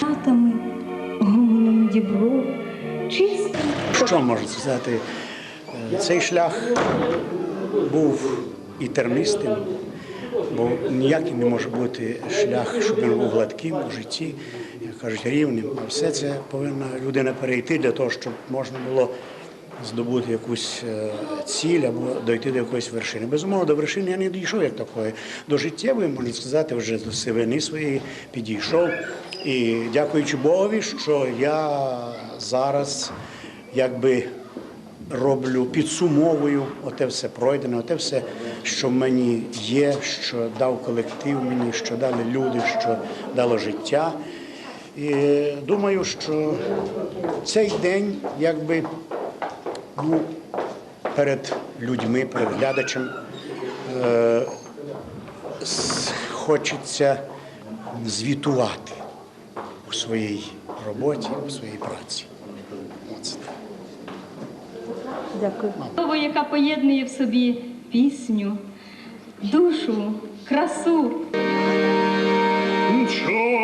Хатами, гомоном дібро, чисто. Що можна сказати? Е, Цей шлях був і тернистим, бо ніякий не може бути шлях, щоб він був гладким у житті, кажуть, рівним. А все це повинна людина перейти для того, щоб можна було здобути якусь е, ціль або дойти до якоїсь вершини. Безумовно, до вершини я не дійшов як такої. До життєвої, можна сказати, вже до сивини своєї підійшов. І дякуючи Богові, що я зараз якби роблю, підсумовую оте все пройдене, оте все, що мені є, що дав колектив мені, що дали люди, що дало життя. І думаю, що цей день якби ну, перед людьми, перед глядачем е, хочеться звітувати у своїй роботі, у своїй праці. Дякую. Слово, яка поєднує в собі пісню, душу, красу. Чом,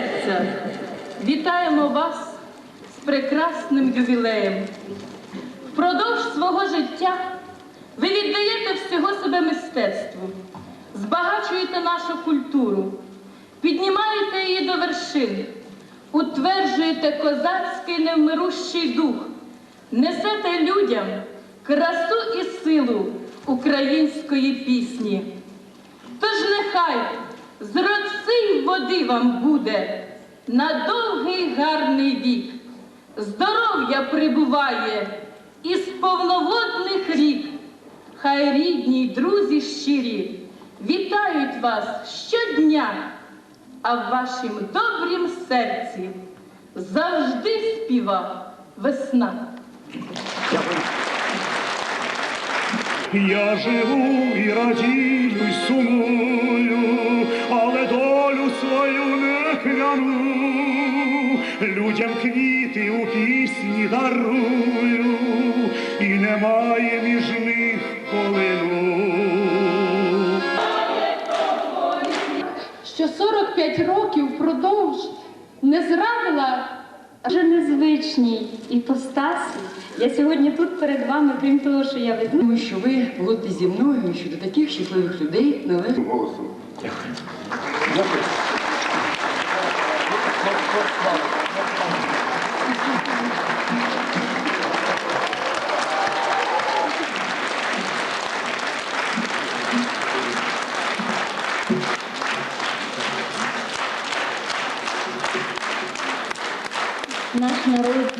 серця вітаємо вас з прекрасним ювілеєм. Впродовж свого життя ви віддаєте всього себе мистецтву, збагачуєте нашу культуру, піднімаєте її до вершин, утверджуєте козацький невмирущий дух, несете людям красу і силу української пісні. Тож нехай з роси води вам буде на довгий гарний вік. Здоров'я прибуває із повноводних рік. Хай рідні й друзі щирі вітають вас щодня, а в вашім добрім серці завжди співа весна. Я живу і радію, й сумую, людям квіти у пісні дарую, і немає між них полину. що 45 років впродовж не зрадила Вже незвичній іпостасі. Я сьогодні тут перед вами, крім того, що я веду. Що ви будете зі мною, що до таких щасливих людей належить. Дякую. наш народ.